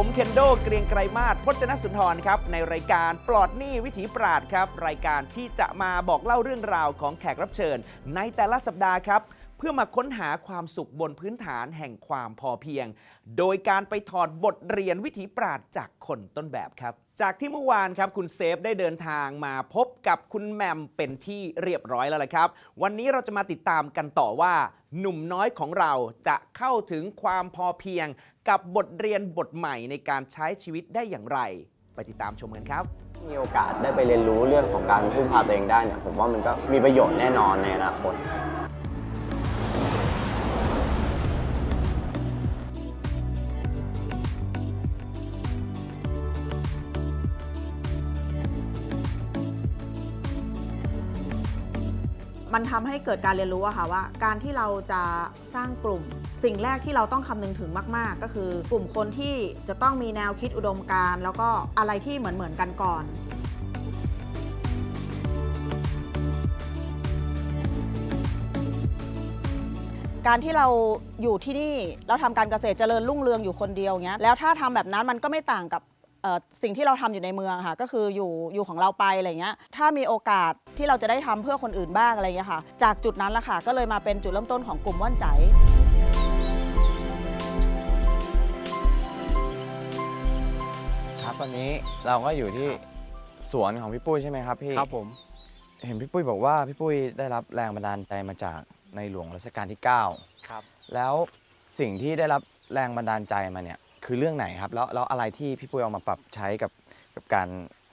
ผมเคนโดเกรียงไกรมาศพจนสุนทรครับ ในรายการปลอดหนี้วิถีปราดครับ รายการที่จะมาบอกเล่าเรื่องราวของแขกรับเชิญ ในแต่ละสัปดาห์ครับ เพื่อมาค้นหาความสุขบนพื้นฐานแห่งความพอเพียง โดยการไปถอดบทเรียนวิถีปราดจากคนต้นแบบครับ จากที่เมื่อวานครับคุณเซฟได้เดินทางมาพบกับคุณแมมเป็นที่เรียบร้อยแล้วละครับ วันนี้เราจะมาติดตามกันต่อว่า หนุ่มน้อยของเราจะเข้าถึงความพอเพียง กับบทเรียนบทใหม่ในการใช้ชีวิตได้อย่างไร ไปติดตามชมกันครับ มีโอกาสได้ไปเรียนรู้เรื่องของการพึ่งพาตัวเองได้เนี่ยผมว่ามันก็มีประโยชน์แน่นอนในอนาคต มันทำให้เกิดการเรียนรู้อะค่ะว่า การที่เราจะสร้างกลุ่ม สิ่งแรกที่เราต้องคำนึงถึงมาก ๆ ก็คือกลุ่มคนที่จะต้องมีแนวคิดอุดมการณ์แล้วก็อะไรที่เหมือนเหมือนๆกันก่อนการที่เราอยู่ที่นี่เราทำการเกษตรเจริญรุ่งเรืองอยู่คนเดียวงเงี้ยแล้วถ้าทำแบบนั้นมันก็ไม่ต่างกับ เอ่อสิ่งที่เราทำอยู่ในเมืองค่ะ ก็คืออยู่อยู่ของเราไปอะไรเงี้ยถ้ามีโอกาสที่เราจะได้ทำเพื่อคนอื่นบ้างอะไรเงี้ยค่ะ จากจุดนั้นละค่ะ ก็เลยมาเป็นจุดเริ่มต้นของกลุ่มว่านใจ ครับตอนนี้เราก็อยู่ที่สวนของพี่ปุ้ยใช่ไหมครับพี่ครับผมเห็นพี่ปุ้ยบอกว่าพี่ปุ้ยได้รับแรงบันดาลใจมาจากในหลวงรัชกาลที่ ครับ9 แล้วสิ่งที่ได้รับแรงบันดาลใจมาเนี่ย คือเรื่องไหนครับ แล้วแล้วอะไรที่พี่ปุ้ยเอามาปรับใช้กับกับการ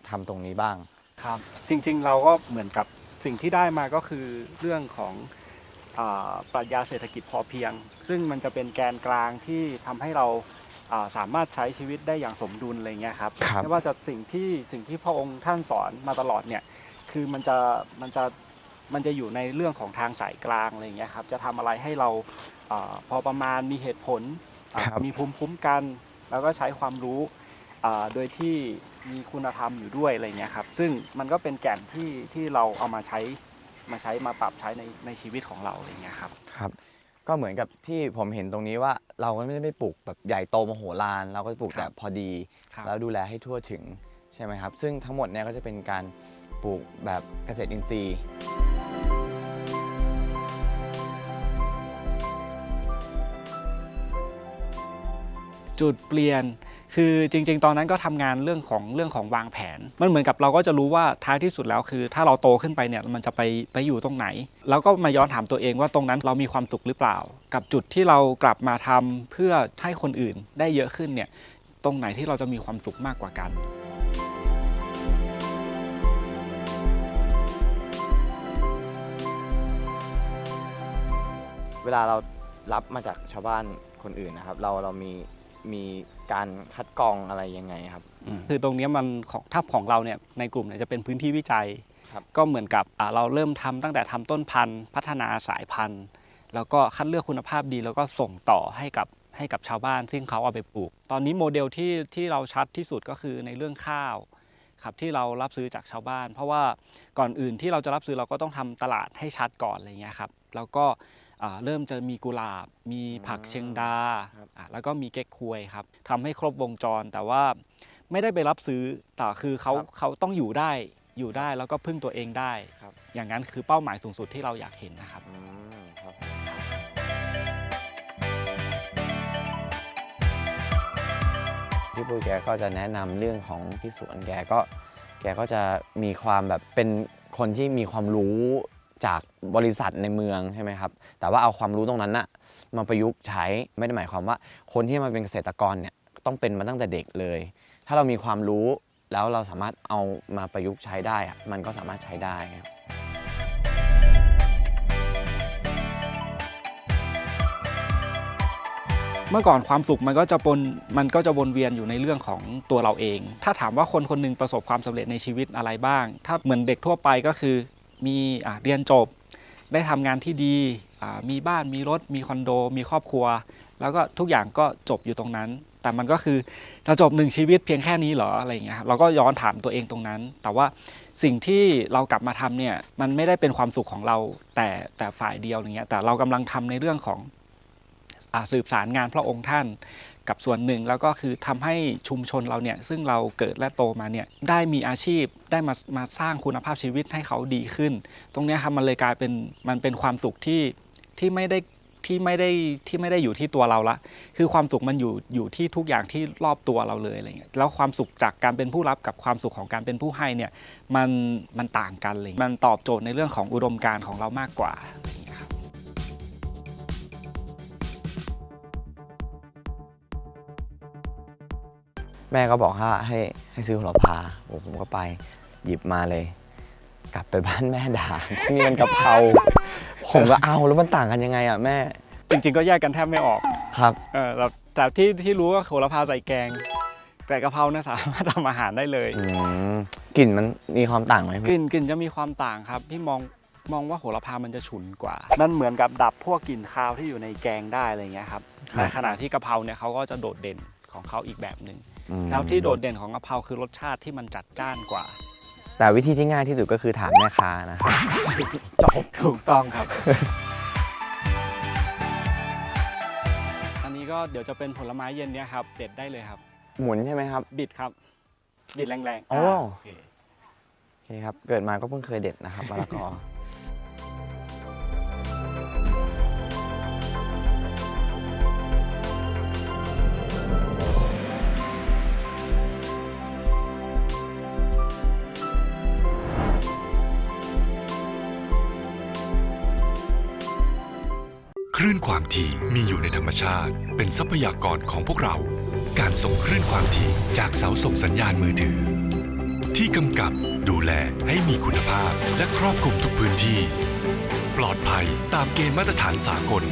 ทำตรงนี้บ้าง ครับจริงๆเราก็เหมือนกับสิ่งที่ได้มาก็คือเรื่องของอาปรัชญาเศรษฐกิจพอเพียง ซึ่งมันจะเป็นแกนกลางที่ทำให้เราอ่าสามารถใช้ชีวิตได้อย่างสมดุลอะไรเงี้ยครับครับ ไม่ว่าจะสิ่งที่สิ่งที่พระองค์ท่านสอนมาตลอดเนี่ยคือมันจะมันจะมันจะอยู่ในเรื่องของทางสายกลางอะไรเงี้ยครับจะทำอะไรให้เราอาพอประมาณมีเหตุผลอ่า ครับมีภูมิคุ้มกัน แล้วก็ใช้ความรู้อ่าโดยที่มีคุณธรรมอยู่ด้วยอะไรเงี้ยครับ ซึ่งมันก็เป็นแก่นที่ที่เราเอามาใช้มาใช้มาปรับใช้ในในชีวิตของเราอะไรเงี้ยครับครับ ก็เหมือนกับที่ผมเห็นตรงนี้ว่าเราก็ไม่ได้ไปปลูกแบบใหญ่โตมโหฬารเราก็ปลูกครัแต่บพอดีครับแล้วดูแลให้ทั่วถึงใช่ไหมครับ ซึ่งทั้งหมดเนี่ยก็จะเป็นการปลูกแบบเกษตรอินทรีย์ จุดเปลี่ยน คือจริง ๆ ตอนนั้นก็ทำงานเรื่องของเรื่องของวางแผน มันเหมือนกับเราก็จะรู้ว่าท้ายที่สุดแล้วคือ ถ้าเราโตขึ้นไปเนี่ยมันจะไปไปอยู่ตรงไหน แล้วก็มาย้อนถามตัวเองว่าตรงนั้นเรามีความสุขหรือเปล่า กับจุดที่เรากลับมาทำเพื่อให้คนอื่นได้เยอะขึ้นเนี่ยตรงไหนที่เราจะมีความสุขมากกว่ากันเวลาเรารับมาจากชาวบ้านคนอื่นนะครับ เราเรามี มีการคัดกรองอะไรยังไงครับ คือตรงเนี้ยมันของถ้าของเราเนี่ยในกลุ่มเนี่ยจะเป็นพื้นที่วิจัย ครับ ก็เหมือนกับอ่าเราเริ่มทำตั้งแต่ทำต้นพันธุ์ พัฒนาสายพันธุ์ แล้วก็คัดเลือกคุณภาพดี แล้วก็ส่งต่อให้กับให้กับชาวบ้าน ซึ่งเขาเอาไปปลูก ตอนนี้โมเดลที่ที่เราชัดที่สุดก็คือในเรื่องข้าวครับที่เรารับซื้อจากชาวบ้าน เพราะว่าก่อนอื่นที่เราจะรับซื้อเราก็ต้องทำตลาดให้ชัดก่อนอะไรเงี้ยครับแล้วก็อ่า เริ่มจะมีกุหลาบ มีผักเชียงดาครับอ่าแล้วก็มีเก๊กควยครับทำให้ครบวงจรแต่ว่าไม่ได้ไปรับซื้อแต่คือเขาครับเขาต้องอยู่ได้อยู่ได้แล้วก็พึ่งตัวเองได้ครับอย่างนั้นคือเป้าหมายสูงสุดที่เราอยากเห็นนะครับอืมครับพี่ปุ้ยแกก็จะแนะนำเรื่องของที่สวนแกก็แกก็จะมีความแบบเป็นคนที่มีความรู้ จากบริษัทในเมืองใช่ไหมครับ แต่ว่าเอาความรู้ตรงนั้นน่ะมาประยุกต์ใช้ ไม่ได้หมายความว่า คนที่มาเป็นเกษตรกรเนี่ยต้องเป็นมาตั้งแต่เด็กเลย ถ้าเรามีความรู้แล้วเราสามารถเอามาประยุกต์ใช้ได้อะมันก็สามารถใช้ได้ครับเมื่อก่อนความสุขมันก็จะปนมันก็จะวนเวียนอยู่ในเรื่องของตัวเราเอง ถ้าถามว่าคนคนหนึงประสบความสำเร็จในชีวิตอะไรบ้าง ถ้าเหมือนเด็กทั่วไปก็คือ มีเรียนจบ ได้ทำงานที่ดี มีบ้านมีรถ มีคอนโด มีครอบครัว แล้วก็ทุกอย่างก็จบอยู่ตรงนั้น แต่มันก็คือจะจบหนึ่งชีวิตเพียงแค่นี้เหรออะไรอย่างเงี้ยครับเราก็ย้อนถามตัวเองตรงนั้น แต่ว่าสิ่งที่เรากลับมาทำเนี่ยมันไม่ได้เป็นความสุขของเราแต่แต่ฝ่ายเดียวอย่างเงี้ยแต่เรากำลังทำในเรื่องของอสืบสารงานพระองค์ท่าน กับส่วนหนึ่งแล้วก็คือทำให้ชุมชนเราเนี่ยซึ่งเราเกิดและโตมาเนี่ยได้มีอาชีพได้มามาสร้างคุณภาพชีวิตให้เขาดีขึ้น ตรงนี้ครับมันเลยกลายเป็นมันเป็นความสุขที่ที่ไม่ได้ที่ไม่ได้ที่ไม่ได้อยู่ที่ตัวเราละ คือความสุขมันอยู่อยู่ที่ทุกอย่างที่รอบตัวเราเลยอะไรเงี้ย แล้วความสุขจากการเป็นผู้รับกับความสุขของการเป็นผู้ให้เนี่ยมันมันต่างกันเลย มันตอบโจทย์ในเรื่องของอุดมการณ์ของเรามากกว่า แม่ก็บอกว่าให้ให้ซื้อหัวพาโอ้ผมก็ไปหยิบมาเลย กลับไปบ้านแม่ด่านี่มันกะเพราผมก็เอาแล้วมันต่างกันยังไงอะแม่ จริง ๆ ก็แยกกันแทบไม่ออกครับเออแล้วแต่ที่ที่รู้ว่าโหระพาใส่แกง แต่กะเพราเนี่ยสามารถทำอาหารได้เลยอืมกลิ่นมันมีความต่างไหมกพี่ลิ่นกลิ่นจะมีความต่างครับพี่มองมองว่าโหระพามันจะฉุนกว่า มันเหมือนกับดับพวกกลิ่นคาวที่อยู่ในแกงได้อะไรเงี้ยครับในขณะที่กะเพราเนี่ยเขาก็จะโดดเด่นของเขาอีกแบบหนึ่งอืม แล้วที่โดดเด่นของกะเพราคือรสชาติที่มันจัดจ้านกว่า แต่วิธีที่ง่ายที่สุดก็คือถามแม่ค้านะครับจบถูกต้องครับ อันนี้ก็เดี๋ยวจะเป็นผลไม้เย็นเนี่ยครับ เด็ดได้เลยครับ หมุนใช่ไหมครับ บิดครับ บิดแรงๆโอ้าโอเคโอเคครับ เกิดมาก็เพิ่งเคยเด็ดนะครับมะละกอ ลื่นความถี่มีอยู่ในธรรมชาติ เป็นทรัพยากรของพวกเรา การส่งคลื่นความถี่จากเสาส่งสัญญาณมือถือ ที่กำกับดูแลให้มีคุณภาพและครอบคลุมทุกพื้นที่ ปลอดภัยตามเกณฑ์มาตรฐานสากล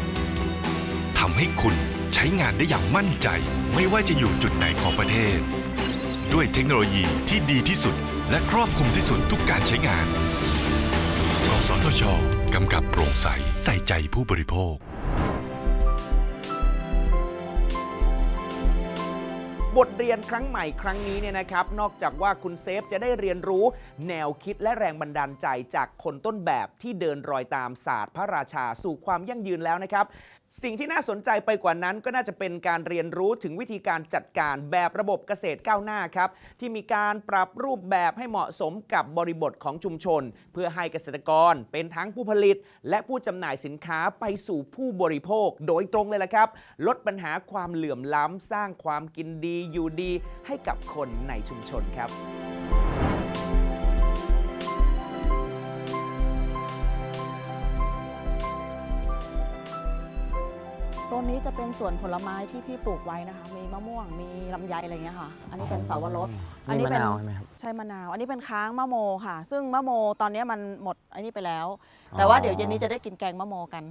ทำให้คุณใช้งานได้อย่างมั่นใจ ไม่ว่าจะอยู่จุดไหนของประเทศ ด้วยเทคโนโลยีที่ดีที่สุด และครอบคลุมที่สุดทุกการใช้งาน กสทช กำกับโปร่งใส ใส่ใจผู้บริโภค บทเรียนครั้งใหม่ครั้งนี้เนี่ยนะครับ นอกจากว่าคุณเซฟจะได้เรียนรู้แนวคิดและแรงบันดาลใจจากคนต้นแบบที่เดินรอยตามศาสตร์พระราชาสู่ความยั่งยืนแล้วนะครับ สิ่งที่น่าสนใจไปกว่านั้นก็น่าจะเป็นการเรียนรู้ถึงวิธีการจัดการแบบระบบเกษตรก้าวหน้าครับ ที่มีการปรับรูปแบบให้เหมาะสมกับบริบทของชุมชน เพื่อให้เกษตรกรเป็นทั้งผู้ผลิต และผู้จำหน่ายสินค้าไปสู่ผู้บริโภค โดยตรงเลยละครับ ลดปัญหาความเหลื่อมล้ำสร้างความกินดีอยู่ดี ให้กับคนในชุมชนครับ นนี้จะเป็นสวนผลไม้ที่พี่ปลูกไว้นะคะ มีมะม่วง มีลำไยอะไรเงี้ยค่ะ อันนี้เป็นเสาวรสอันนี้นี่มะเป็นนาวใช่ไหมครับ ใช่มะนาว อันนี้เป็นค้างมะโมค่ะ ซึ่งมะโมตอนนี้มันหมดอันนี้ไปแล้ว แต่ว่าเดี๋ยวเย็นนี้จะได้กินแกงมะโมกัน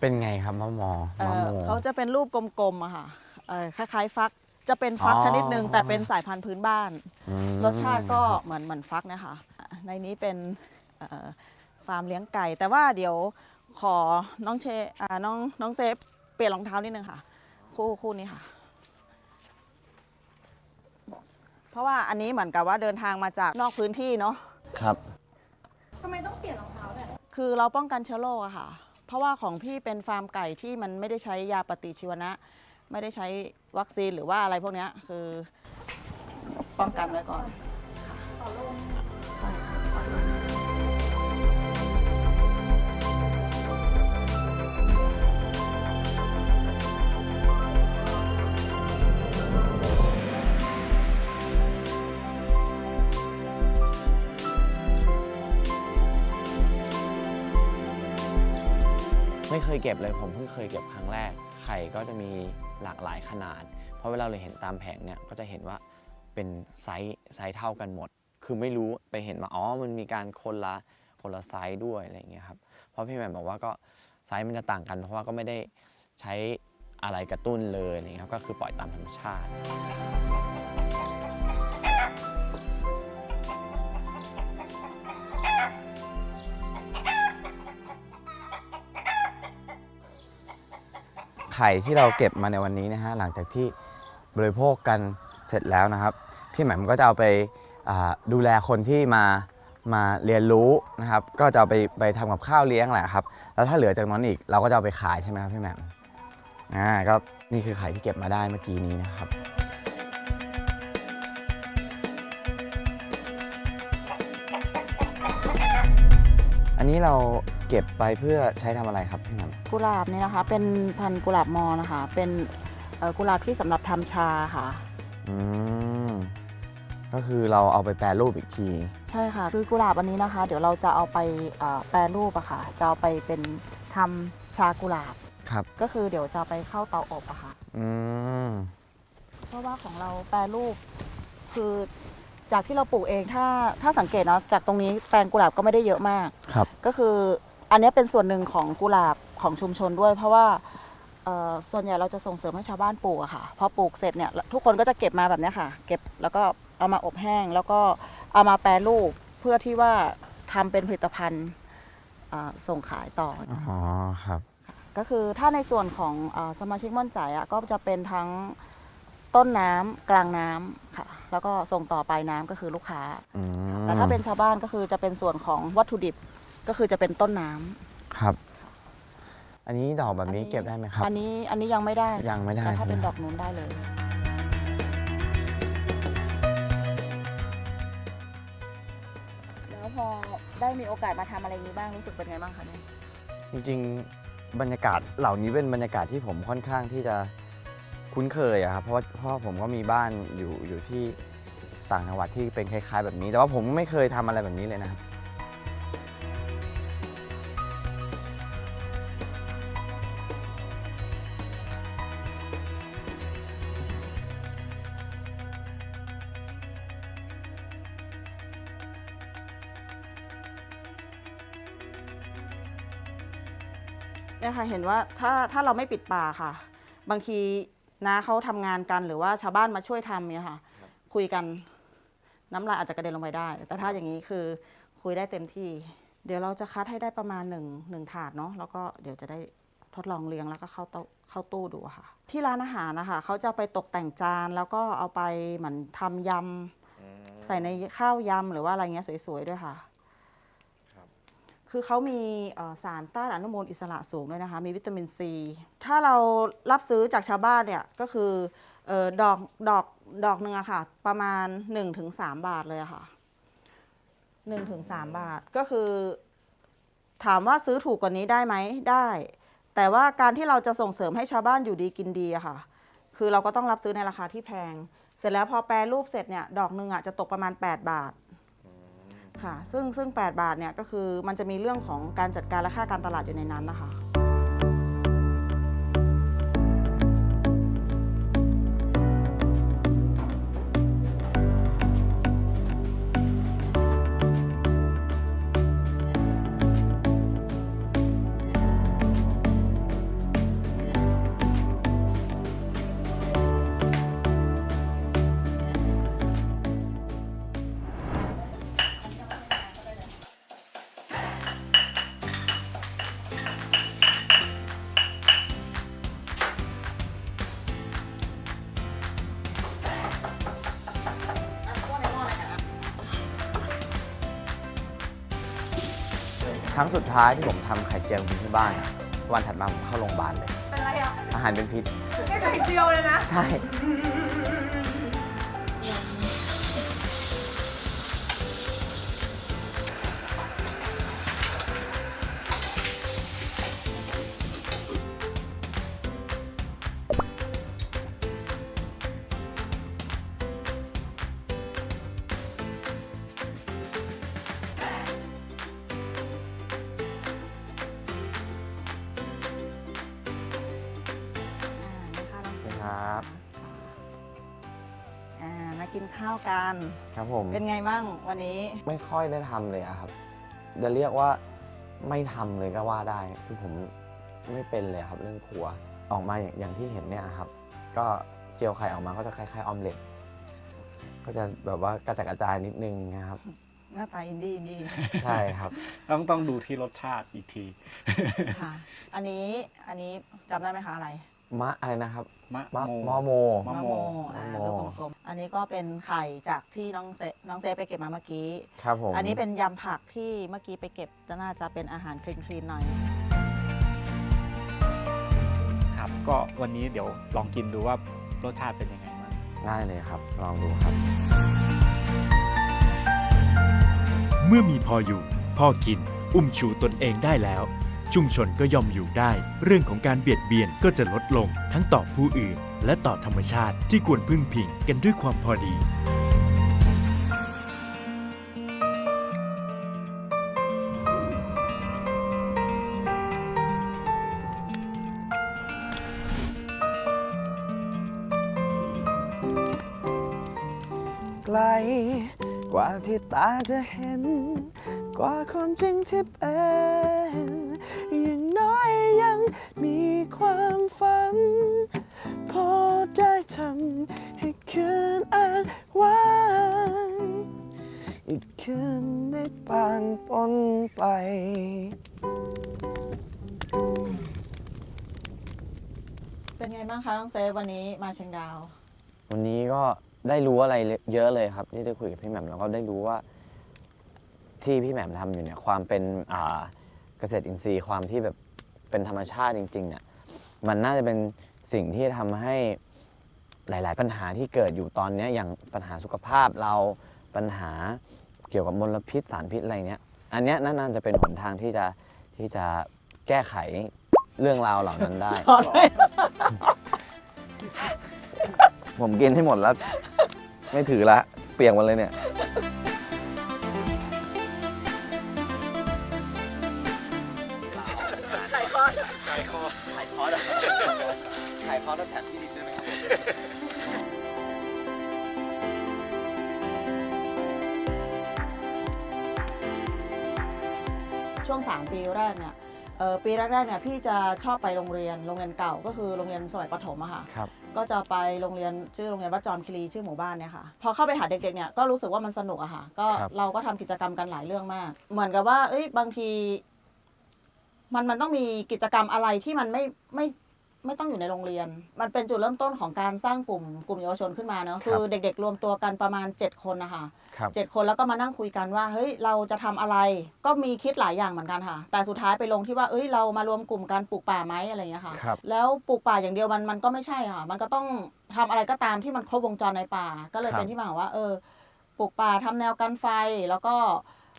เป็นไงครับมะมอเอ่มะอโมเขาจะเป็นรูปกลมๆอะค่ะเอ่อคล้ายๆฟัก จะเป็นฟักอ๋อชนิดหนึ่งแต่เป็นสายพันธุ์พื้นบ้านอืมรสชาติก็เหมือนเหมือนฟักเนะคะ ในนี้เป็นเอ่อฟาร์มเลี้ยงไก่ แต่ว่าเดี๋ยวขอน้องเชอ่าน้องน้องเซฟ เปลี่ยนรองเท้านิดนึงค่ะ คู่คู่นี้ค่ะ เพราะว่าอันนี้เหมือนกับว่าเดินทางมาจากนอกพื้นที่เนาะครับคือเราป้องกันเชื้อโรคอะค่ะ เพราะว่าของพี่เป็นฟาร์มไก่ที่มันไม่ได้ใช้ยาปฏิชีวนะ ไม่ได้ใช้วัคซีนหรือว่าอะไรพวกเนี้ยคือป้องกันไว้ก่อนใช่ เคยเก็บเลยผมเพิ่งเคยเก็บครั้งแรก ไข่ก็จะมีหลากหลายขนาด เพราะเวลาเราเห็นตามแผงเนี่ยก็จะเห็นว่าเป็นไซส์ไซส์เท่ากันหมด คือไม่รู้ไปเห็นว่าอ๋อมันมีการคนละคนละไซส์ด้วยอะไรเงี้ยครับเพราะพี่แหม่มบอกว่าก็ไซส์มันจะต่างกัน เพราะว่าก็ไม่ได้ใช้อะไรกระตุ้นเลยอะครับก็คือปล่อยตามธรรมชาติ ไข่ที่เราเก็บมาในวันนี้นะฮะหลังจากที่บริโภคกันเสร็จแล้วนะครับ พี่แหม่มก็จะเอาไปดูแลคนที่มามาเรียนรู้นะครับ ก็จะเอาไปไปทำกับข้าวเลี้ยงแหละครับ แล้วถ้าเหลือจากนั้นอีกเราก็จะเอาไปขายใช่ไหมครับพี่แหม่มอ่าก็นี่คือไข่ที่เก็บมาได้เมื่อกี้นี้นะครับอันนี้เรา เก็บไปเพื่อใช้ทำอะไรครับพี่หนำกุหลาบเนี่ยนะคะ เป็นพันธุ์กุหลาบมอนะคะ เป็นเอ่อกุหลาบที่สำหรับทำชาค่ะ อืมก็คือเราเอาไปแปรรูปอีกที ใช่ค่ะ คือกุหลาบอันนี้นะคะ เดี๋ยวเราจะเอาไปเอ่อแปรรูปอะค่ะ จะเอาไปเป็นทำชากุหลาบ ครับ ก็คือเดี๋ยวจะเอาไปเข้าเตาอบอะค่ะ อืม เพราะว่าของเราแปรรูปคือจากที่เราปลูกเองถ้าถ้าสังเกตเนาะจากตรงนี้แปลงกุหลาบก็ไม่ได้เยอะมาก ครับ ก็คือ อันนี้เป็นส่วนหนึ่งของกุหลาบของชุมชนด้วย เพราะว่าเอ่อส่วนใหญ่เราจะส่งเสริมให้ชาวบ้านปลูกอะค่ะ พอปลูกเสร็จเนี่ยทุกคนก็จะเก็บมาแบบเนี้ยค่ะ เก็บแล้วก็เอามาอบแห้ง แล้วก็เอามาแปรรูปเพื่อที่ว่าทำเป็นผลิตภัณฑ์อ่าส่งขายต่อนะคะอ๋อครับ ก็คือถ้าในส่วนของเออสมาชิกม่อนใจอะก็จะเป็นทั้งต้นน้ำกลางน้ำค่ะ แล้วก็ส่งต่อปลายน้ำก็คือลูกค้าอืมแต่ถ้าเป็นชาวบ้านก็คือจะเป็นส่วนของวัตถุดิบ ก็คือจะเป็นต้นน้ำครับ อันนี้ดอกแบบนี้อันนี้เก็บได้ไหมครับ อันนี้อันนี้ยังไม่ได้ยังไม่ได้แต่ถ้าใช่ไหมเป็นคดรัอบกนู้นได้เลย แล้วพอได้มีโอกาสมาทำอะไรนี้บ้างรู้สึกเป็นไงบ้างคะเนี่ยจริงๆ บรรยากาศเหล่านี้เป็นบรรยากาศที่ผมค่อนข้างที่จะคุ้นเคยอะครับ เพราะว่าเพราะว่าผมก็มีบ้านอยู่อยู่ที่ต่างจังหวัดที่เป็นคล้าย ๆ แบบนี้ แต่ว่าผมไม่เคยทำอะไรแบบนี้เลยนะครับ เนี่ยค่ะเห็นว่าถ้าถ้าเราไม่ปิดป่าค่ะ บางทีน้าเขาทำงานกันหรือว่าชาวบ้านมาช่วยทำเนี่ยค่ะ คุยกันน้ำลายอาจจะกระเด็นลงไปได้ แต่ถ้าอย่างนี้คือคุยได้เต็มที่ เดี๋ยวเราจะคัดให้ได้ประมาณหนึ่งหนึ่งถาดเนาะแล้วก็เดี๋ยวจะได้ทดลองเลี้ยงแล้วก็เข้าเต้าเข้าตู้ดูอะค่ะ ที่ร้านอาหารนะคะเขาจะไปตกแต่งจานแล้วก็เอาไปเหมือนทำยำ ใส่ในข้าวยำหรือว่าอะไรเงี้ยสวยๆด้วยค่ะ คือเขามีสารต้านอนุมูลอิสระสูงด้วยนะคะ มีวิตามินซี ถ้าเรารับซื้อจากชาวบ้านเนี่ยก็คือออดอกดอกดอกหนึ่งอะค่ะ ประมาณ 1-3 บาทเลยอะค่ะ 1-3 บาทก็คือ ถามว่าซื้อถูกกว่านี้ได้ไหมได้ แต่ว่าการที่เราจะส่งเสริมให้ชาวบ้านอยู่ดีกินดีอะค่ะ คือเราก็ต้องรับซื้อในราคาที่แพง เสร็จแล้วพอแปรรูปเสร็จเนี่ยดอกหนึ่งอะจะตกประมาณ 8 บาท ค่ะ ซึ่งซึ่ง 8 บาทเนี่ยก็คือมันจะมีเรื่องของการจัดการและค่าการตลาดอยู่ในนั้นนะคะ รั้งสุดท้ายที่ผมทำไข่เจียวกินที่บ้านอะวันถัดมาผมเข้าโรงพยาบาลเลย เป็นไรอะอาหารเป็นพิษ แค่ไข่เจียวเลยนะ ใช่ มเป็นไงบ้างวันนี้ ไม่ค่อยได้ทำเลยอะครับ จะเรียกว่าไม่ทำเลยก็ว่าได้ คือผมไม่เป็นเลยครับเรื่องครัว ออกมาอย่างอย่างที่เห็นเนี่ยครับ ก็เจียวไข่ออกมาก็จะคล้ายๆออมเล็ต ก็จะแบบว่ากระจัดกระจายนิดนึงนะครับ หน้าตาอินดี้อินดี้ใช่ครับ ต้องต้องดูที่รสชาติอีกที ค่ะ อันนี้อันนี้จำได้ไหมคะอะไร มะอะไรนะครับ มะมะโมมอโม มะโมอ่ามะโม ลูกกลมๆอันนี้ก็เป็นไข่จากที่น้องเซน้องเซไปเก็บมาเมื่อกี้ ครับผมอันนี้เป็นยำผักที่เมื่อกี้ไปเก็บจะน่าจะเป็นอาหารคลีนๆหน่อย ครับ ก็วันนี้เดี๋ยวลองกินดูว่ารสชาติเป็นยังไงบ้างได้เลยครับ ลองดูครับ เมื่อมีพออยู่พอกิน อุ้มชูตนเองได้แล้ว ชุมชนก็ย่อมอยู่ได้ เรื่องของการเบียดเบียนก็จะลดลง ทั้งต่อผู้อื่น และต่อธรรมชาติที่ควรพึ่งพิงกันด้วยความพอดีไกลกว่าที่ตาจะเห็น กว่าความจริงที่เป็น มีความฝัน พอได้ทำให้คืนอ้างว้างอีกคืนได้ผ่านพ้นไป เป็นไงบ้างคะน้องเซฟวันนี้มาเชียงดาว วันนี้ก็ได้รู้อะไรเยอะเลยครับ ที่ได้คุยกับพี่แหม่มแล้วก็ได้รู้ว่า ที่พี่แหม่มทำอยู่เนี่ยความเป็นอ่าเกษตรอินทรีย์ความที่แบบ เป็นธรรมชาติจริงๆเนี่ยมันน่าจะเป็นสิ่งที่ทำให้หลาย ๆ ปัญหาที่เกิดอยู่ตอนเนี้ยอย่างปัญหาสุขภาพเราปัญหาเกี่ยวกับมลพิษสารพิษอะไรเนี้ยอันเนี้ยน่าจะเป็นหนทางที่จะที่จะแก้ไขเรื่องราวเหล่านั้นได้ ผมกินให้หมดแล้ว ไม่ถือละ เปียกหมดเลยเนี่ย ช่วง 3 ปีแรกเนี่ยเอ่อปีแรกๆเนี่ยพี่จะชอบไปโรงเรียนโรงเรียนเก่าก็คือโรงเรียนสมัยประถมอะค่ะ ครับ ก็จะไปโรงเรียนชื่อโรงเรียนวัดจอมคีรีชื่อหมู่บ้านเนี่ยค่ะพอเข้าไปหาเด็กๆเนี่ยก็รู้สึกว่ามันสนุกอะค่ะ ก็ครับเราก็ทำกิจกรรมกันหลายเรื่องมาก เหมือนกับว่า เอ้ยบางที มันมันต้องมีกิจกรรมอะไรที่มันไม่ไม่ ไม่ต้องอยู่ในโรงเรียน มันเป็นจุดเริ่มต้นของการสร้างกลุ่มกลุ่มเยาวชนขึ้นมาเนอะคือเด็กๆ รวมตัวกันประมาณ 7 คนนะคะครับเจ็ดคนแล้วก็มานั่งคุยกันว่าเฮ้ยเราจะทำอะไร ก็มีคิดหลายอย่างเหมือนกันค่ะ แต่สุดท้ายไปลงที่ว่าเอ้ยเรามารวมกลุ่มการปลูกป่าไหมอะไรอย่างเงี้ยค่ะ ครับ แล้วปลูกป่าอย่างเดียวมันมันก็ไม่ใช่ค่ะ มันก็ต้องทำอะไรก็ตามที่มันครบวงจรในป่า ก็เลยครับ เป็นที่มาของว่า เออ ปลูกป่าทำแนวกันไฟแล้วก็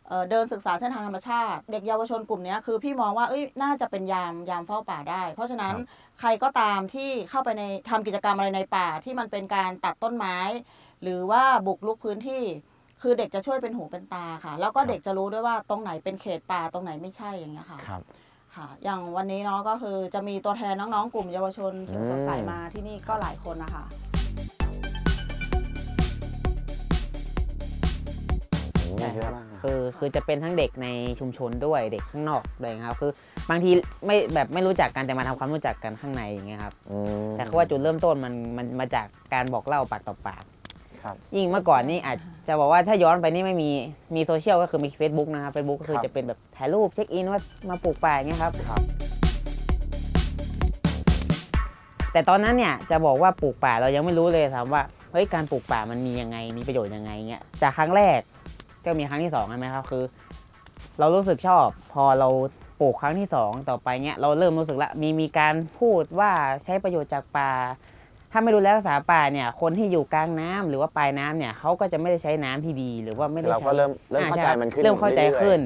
เอ่อเดินศึกษาเส้นทางธรรมชาติ เด็กเยาวชนกลุ่มเนี้ยคือพี่มองว่าเอ้ยน่าจะเป็นยามยามเฝ้าป่าได้ เพราะฉะนั้นใครก็ตามที่เข้าไปในทำกิจกรรมอะไรในป่าที่มันเป็นการตัดต้นไม้ หรือว่าบุกลุกพื้นที่ คือเด็กจะช่วยเป็นหูเป็นตาค่ะ แล้วก็เด็กจะรู้ด้วยว่าตรงไหนเป็นเขตป่าตรงไหนไม่ใช่อย่างเงี้ยค่ะครับค่ะ อย่างวันนี้เนาะก็คือจะมีตัวแทนน้องๆ กลุ่มเยาวชนเชียงสดใสอืมมาที่นี่ก็หลายคนนะคะ ใช่เยคอะรับมากนะคือคือจะเป็นทั้งเด็กในชุมชนด้วยเด็กข้างนอกด้วยครับ คือบางทีไม่แบบไม่รู้จักกันแต่มาทำความรู้จักกันข้างในอย่างเงี้ยครับอืมแต่คือว่าจุดเริ่มต้นมันมันมาจากการบอกเล่าปากต่อปากครับยิ่งเมื่อก่อนนี่อาจจะบอกว่าถ้าย้อนไปนี่ไม่มีมีโซเชียลก็คือมี Facebook นะครับ Facebook ก็คือครับจะเป็นแบบถ่ายรูปเช็คอินว่ามาปลูกป่าอย่างเงี้ยครับครับ แต่ตอนนั้นเนี่ยจะบอกว่าปลูกป่าเรายังไม่รู้เลยถามว่าเฮ้ยการปลูกป่ามันมียังไงมีประโยชน์ยังไงเงี้ยจากครั้งแรก ก็มีครั้งที่สองใช่ไหมครับคือ เรารู้สึกชอบ พอเราปลูกครั้งที่สองต่อไปเงี้ยเราเริ่มรู้สึกละมีมีการพูดว่าใช้ประโยชน์จากป่าถ้าไม่ดูแลรักษาป่าเนี่ยคนที่อยู่กลางน้ำหรือว่าปลายน้ำเนี่ยเขาก็จะไม่ได้ใช้น้ำที่ดีหรือว่าไม่ได้เราใช้ก็เริ่มเริ่มอ่เข้าช่ใจครับมันขึ้นเริ่มเข้าใจรื่อยๆขึ้น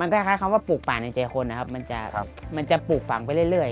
มันก็คล้ายๆคำว่าปลูกป่าในใจคนนะครับ มันจะครับมันจะปลูกฝังไปเรื่อย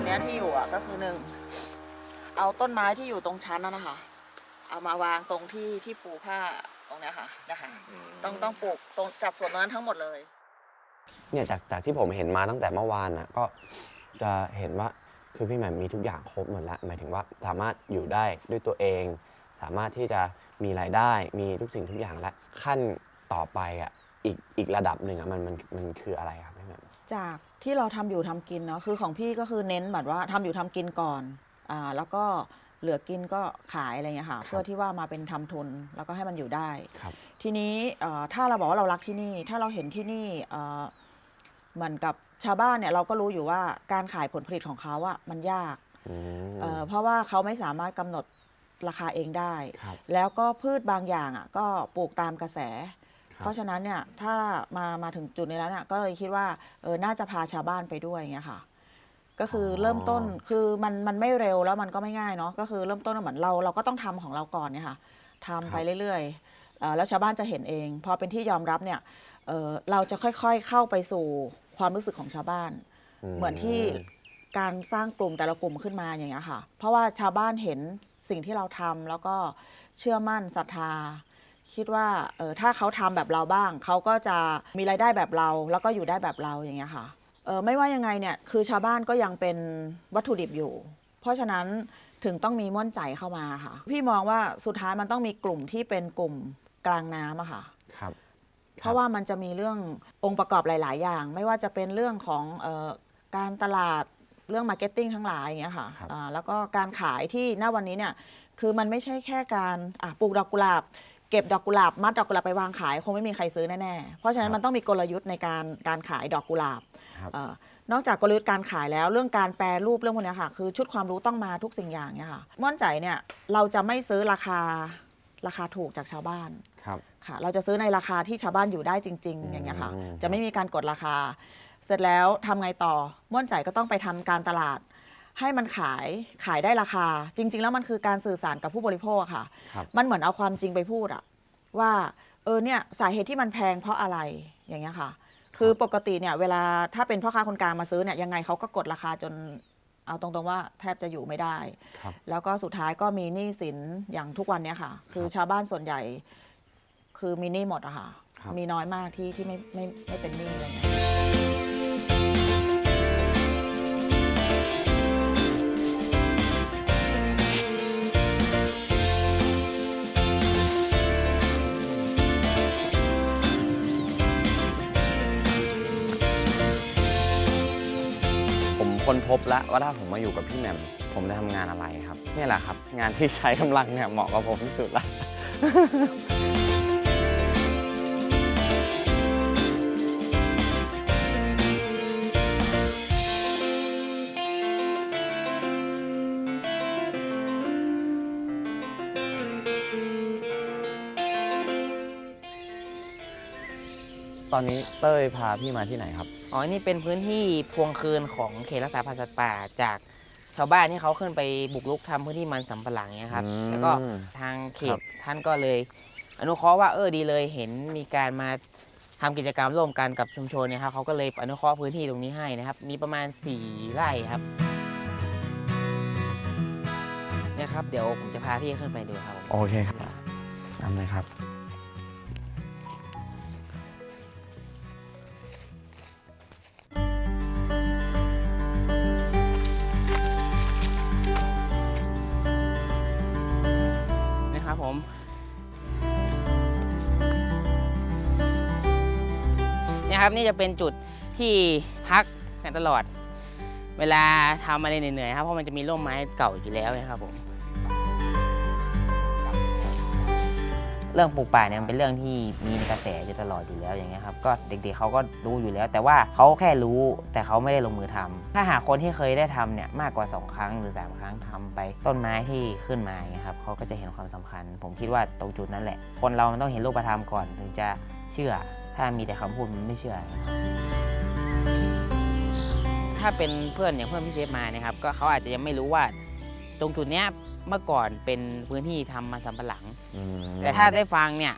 อย่างตอนเนี้ยที่อยู่อะก็คือหนึ่งเอาต้นไม้ที่อยู่ตรงชั้นนั่นนะคะ เอามาวางตรงที่ที่ปูผ้าตรงเนี้ยค่ะนะคะต้องต้องปลูกตรงจัดส่วนนั้นทั้งหมดเลย เนี่ยจากจากที่ผมเห็นมาตั้งแต่เมื่อวานน่ะก็จะเห็นว่าคือพี่แหม่มมีทุกอย่างครบหมดแล้วหมายถึงว่าสามารถอยู่ได้ด้วยตัวเอง สามารถที่จะมีรายได้มีทุกสิ่งทุกอย่างและขั้นต่อไปอะอีกอีกระดับหนึ่งอะมันมันมันคืออะไรครับพี่แหม่มจาก ที่เราทำอยู่ทำกินเนาะคือของพี่ก็คือเน้นแบบว่าทำอยู่ทำกินก่อนอ่าแล้วก็เหลือกินก็ขายอะไรเงี้ยค่ะเพื่อที่ว่ามาเป็นทำทุนแล้วก็ให้มันอยู่ได้ครับทีนี้เอ่อถ้าเราบอกว่าเรารักที่นี่ ถ้าเราเห็นที่นี่เอ่อเหมือนกับชาวบ้านเนี่ยเราก็รู้อยู่ว่าการขายผลผลิตของเขาอะมันยากอืมเอ่อเพราะว่าเขาไม่สามารถกำหนดราคาเองได้ครับแล้วก็พืชบางอย่างอะก็ปลูกตามกระแสครับ เพราะฉะนั้นเนี่ยถ้ามามาถึงจุดนี้แล้วเนี่ยก็เลยคิดว่าเออน่าจะพาชาวบ้านไปด้วยอย่างเงี้ยค่ะ ก็คืออ เริ่มต้นคือมันมันไม่เร็วแล้วมันก็ไม่ง่ายเนาะก็คือเริ่มต้นเหมือนเราเราก็ต้องทำของเราก่อนเนี่ยค่ะทำไปเรื่อยๆเอ่อแล้วชาวบ้านจะเห็นเอง พอเป็นที่ยอมรับเนี่ยเอ่อเราจะค่อยๆเข้าไปสู่ความรู้สึกของชาวบ้าน เหมือนที่การสร้างกลุ่มแต่ละกลุ่มขึ้นมาอย่างเงี้ยค่ะ เพราะว่าชาวบ้านเห็นสิ่งที่เราทำแล้วก็เชื่อมั่นศรัทธา คิดว่าเออถ้าเขาทำแบบเราบ้าง เขาก็จะมีรายได้แบบเรา แล้วก็อยู่ได้แบบเราอย่างเงี้ยค่ะเออไม่ว่ายังไงเนี่ยคือชาวบ้านก็ยังเป็นวัตถุดิบอยู่ เพราะฉะนั้นถึงต้องมีม่วนใจเข้ามาค่ะ พี่มองว่าสุดท้ายมันต้องมีกลุ่มที่เป็นกลุ่มกลางน้ำอะค่ะครับเพราะว่ามันจะมีเรื่ององค์ประกอบหลาย ๆ อย่าง ไม่ว่าจะเป็นเรื่องของเออการตลาดเรื่องมาร์เก็ตติ้งทั้งหลายอย่างเงี้ยค่ะครับอ่าแล้วก็การขายที่ณวันนี้เนี่ยคือมันไม่ใช่แค่การอะปลูกดอกกุหลาบ เก็บดอกกุหลาบมัดดอกกุหลาบไปวางขายคงไม่มีใครซื้อแน่ๆ เพราะฉะนั้นมันต้องมีกลยุทธ์ในการการขายดอกกุหลาบครับเอ่อนอกจากกลยุทธ์การขายแล้วเรื่องการแปรรูปเรื่องพวกเนี้ยค่ะ คือชุดความรู้ต้องมาทุกสิ่งอย่างเนี่ยค่ะม่วนใจเนี่ยเราจะไม่ซื้อราคาราคาถูกจากชาวบ้านครับค่ะ เราจะซื้อในราคาที่ชาวบ้านอยู่ได้จริง ๆ อย่างเงี้ยค่ะอืมจะไม่มีการกดราคา เสร็จแล้วทำไงต่อม่วนใจก็ต้องไปทำการตลาด ให้มันขายขายได้ราคา จริง ๆ แล้วมันคือการสื่อสารกับผู้บริโภคอะค่ะ ครับ มันเหมือนเอาความจริงไปพูดอะว่าเออเนี่ยสาเหตุที่มันแพงเพราะอะไรอย่างเงี้ยค่ะ คือปกติเนี่ยเวลาถ้าเป็นพ่อค้าคนกลางมาซื้อเนี่ยยังไงเขาก็กดราคาจนเอาตรงๆว่าแทบจะอยู่ไม่ได้ ครับ แล้วก็สุดท้ายก็มีหนี้สินอย่างทุกวันเนี้ยค่ะ คือครับชาวบ้านส่วนใหญ่ คือมีหนี้หมดอะค่ะ ครับ มีน้อยมากที่ที่ไม่ไม่ไม่เป็นหนี้อะไรเงี้ย บแล้วว่าถ้าผมมาอยู่กับพี่แหม่มผมจะทำงานอะไรครับ นี่แหละครับ งานที่ใช้กำลังเนี่ยเหมาะกับผมที่สุดละ ตอนนี้เต้ยพาพี่มาที่ไหนครับ อ๋อ นี่เป็นพื้นที่พวงคืนของเขตรักษาพันธุ์สัตว์ป่าจากชาวบ้านที่เขาขึ้นไปบุกรุกทำพื้นที่มันสำปะหลังเนี่ยครับ อืมแล้วก็ทางเขครัตบ ท่านก็เลย อนุเคราะห์ว่าเออดีเลยเห็นมีการมาทำกิจกรรมร่วมกันกับชุมชนเนี่ยครับเขาก็เลยอนุเคราะห์พื้นที่ตรงนี้ให้นะครับ มีประมาณ 4 ไร่ครับเนี่ยครับ เดี๋ยวผมจะพาพี่ขึ้นไปดูครับผม โอเคครับนำเลยครับนะครับ ครับนี่จะเป็นจุดที่พักกันตลอด เวลาทำอะไรเหนื่อยๆครับเพราะมันจะมีร่มไม้เก่าอยู่แล้วนะครับผมเรื่องปลูกป่าเนี่ยมันเป็นเรื่องที่มีกระแสอยู่ตลอดอยู่แล้วอย่างเงี้ยครับก็เด็กๆเขาก็รู้อยู่แล้ว แต่ว่าเขาแค่รู้แต่เขาไม่ได้ลงมือทำถ้าหากคนที่เคยได้ทำเนี่ยมากกว่า 2 ครั้งหรือ 3 ครั้งทำไปต้นไม้ที่ขึ้นมาเงี้ยครับเขาก็จะเห็นความสำคัญ ผมคิดว่าตรงจุดนั้นแหละ คนเรามันต้องเห็นรูปธรรมก่อนถึงจะเชื่อ ถ้ามีแต่คำพูดมันไม่เชื่อนะครับถ้าเป็นเพื่อนอย่างเพื่อนพี่เชฟมาเนี่ยครับ ก็เขาอาจจะยังไม่รู้ว่า ตรงจุดเนี้ยเมื่อก่อนเป็นพื้นที่ทำมันสำปะหลัง อืมแต่ถ้าได้ฟังเนี่ย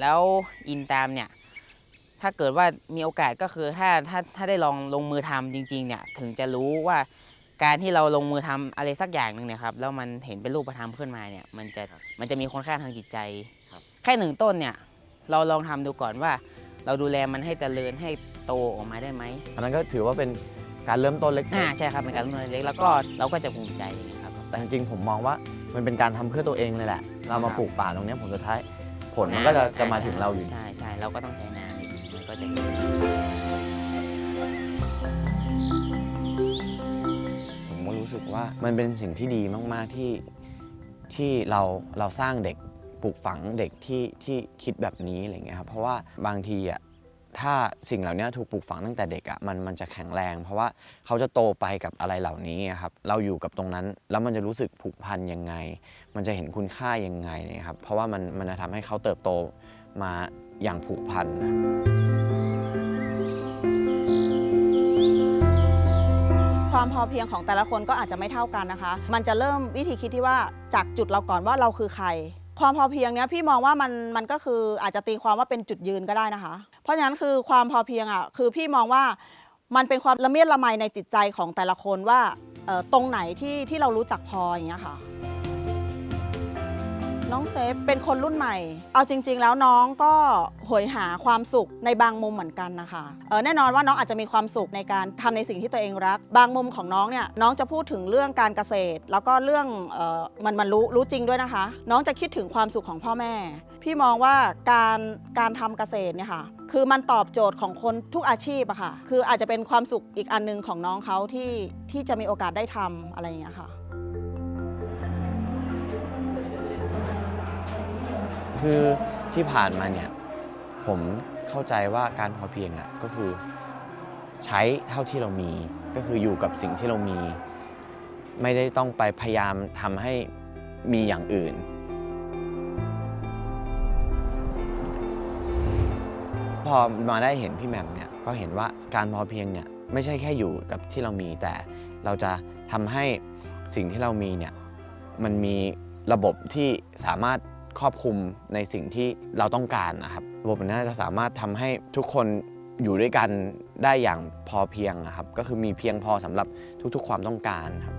แล้วอินตามเนี่ย ถ้าเกิดว่ามีโอกาสก็คือถ้าถ้าถ้าได้ลองลงมือทำจริง ๆ เนี่ย ถึงจะรู้ว่าการที่เราลงมือทำอะไรสักอย่างหนึ่งเนี่ยครับแล้วมันเห็นเป็นรูปธรรมขึ้นมาเนี่ย มันจะมันจะมีคุณค่าทางจิตใจ แค่หนึ่งต้นเนี่ย เราลองทำดูก่อนว่า เราดูแลมันให้เจริญให้โตออกมาได้ไหมอันนั้นก็ถือว่าเป็นการเริ่มต้นเล็กอ่าใช่ครับเป็นการลงมือเล็กแล้วก็เราก็จะภูมิใจครับๆแต่จริงๆผมมองว่ามันเป็นการทำเพื่อตัวเองเลยแหละ เรามาครับปลูกป่าตรงเนี้ยผลสุดท้ายผลมันก็จะจะมาถึงเราอยู่ ใช่ใช่เราก็ต้องใช้น้ำอีกมันก็จะผมก็รู้สึกว่ามันเป็นสิ่งที่ดีมาก ๆที่ที่เราเราสร้างเด็ก ปลูกฝังเด็กที่ที่คิดแบบนี้อะไรเงี้ยครับเพราะว่าบางทีอะถ้าสิ่งเหล่านี้ถูกปลูกฝังตั้งแต่เด็กอะมันมันจะแข็งแรง เพราะว่าเขาจะโตไปกับอะไรเหล่านี้ครับเราอยู่กับตรงนั้นแล้วมันจะรู้สึกผูกพันยังไง มันจะเห็นคุณค่ายังไงเนี่ยครับเพราะว่ามันมันจะทำให้เขาเติบโตมาอย่างผูกพันความพอเพียงของแต่ละคนก็อาจจะไม่เท่ากันนะคะ มันจะเริ่มวิธีคิดที่ว่าจากจุดเราก่อนว่าเราคือใคร ความพอเพียงเนี้ยพี่มองว่ามันมันก็คืออาจจะตีความว่าเป็นจุดยืนก็ได้นะคะ เพราะฉะนั้นคือความพอเพียงอะคือพี่มองว่ามันเป็นความละเมียดละไมในจิตใจของแต่ละคนว่าตรงไหนที่ที่เรารู้จักพออย่างเงี้ยค่ะ น้องเซฟเป็นคนรุ่นใหม่ เอาจริง ๆ แล้วน้องก็โหยหาความสุขในบางมุมเหมือนกันนะคะเออแน่นอนว่าน้องอาจจะมีความสุขในการทำในสิ่งที่ตัวเองรัก บางมุมของน้องเนี่ยน้องจะพูดถึงเรื่องการเกษตร แล้วก็เรื่องเออมันมันรู้รู้จริงด้วยนะคะ น้องจะคิดถึงความสุขของพ่อแม่ พี่มองว่าการการทำเกษตรเนี่ยค่ะคือมันตอบโจทย์ของคนทุกอาชีพอะค่ะ คืออาจจะเป็นความสุขอีกอันหนึงของน้องเขาที่ที่จะมีโอกาสได้ทำอะไรอย่างเงี้ยค่ะ คือที่ผ่านมาเนี่ยผมเข้าใจว่าการพอเพียงอะก็คือใช้เท่าที่เรามี ก็คืออยู่กับสิ่งที่เรามี ไม่ได้ต้องไปพยายามทำให้มีอย่างอื่น พอมาได้เห็นพี่แหม่มเนี่ยก็เห็นว่าการพอเพียงเนี่ยไม่ใช่แค่อยู่กับที่เรามีแต่เราจะทำให้สิ่งที่เรามีเนี่ยมันมีระบบที่สามารถ ครอบคลุมในสิ่งที่เราต้องการนะครับระบบนี้จะสามารถทำให้ทุกคนอยู่ด้วยกันได้อย่างพอเพียงนะครับ ก็คือมีเพียงพอสำหรับทุกๆ ความต้องการครับ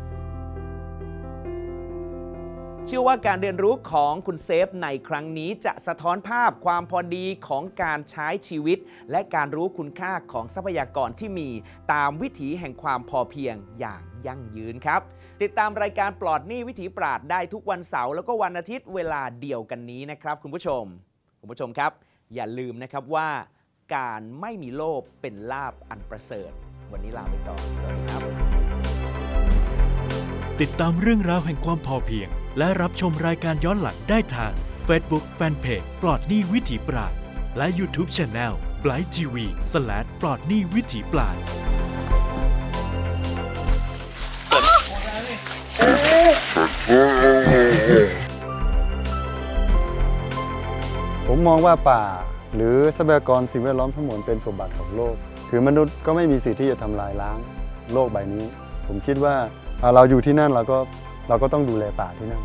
เชื่อว่าการเรียนรู้ของคุณเซฟในครั้งนี้จะสะท้อนภาพความพอดีของการใช้ชีวิต และการรู้คุณค่าของทรัพยากรที่มี ตามวิถีแห่งความพอเพียงอย่างยั่งยืนครับ ติดตามรายการปลอดหนี้วิถีปราดได้ทุกวันเสาร์แล้วก็วันอาทิตย์เวลาเดียวกันนี้นะครับคุณผู้ชม คุณผู้ชมครับ อย่าลืมนะครับว่าการไม่มีโลภเป็นลาบอันประเสริฐ วันนี้ลาไปก่อนสวัสดีครับ ติดตามเรื่องราวแห่งความพอเพียง และรับชมรายการย้อนหลังได้ทาง Facebook Fanpage ปลอดหนี้วิถีปราด และ YouTube Channel ปลายทีวีสลปลอดหนี้วิถีปราด ผมมองว่าป่าหรือทรัพยากรสิ่งแวดล้อมทั้งหมดเป็นสมบัติของโลก คือมนุษย์ก็ไม่มีสิทธิ์ที่จะทำลายล้างโลกใบนี้ ผมคิดว่าอ่าเราอยู่ที่นั่นเราก็เราก็ต้องดูแลป่าที่นั่น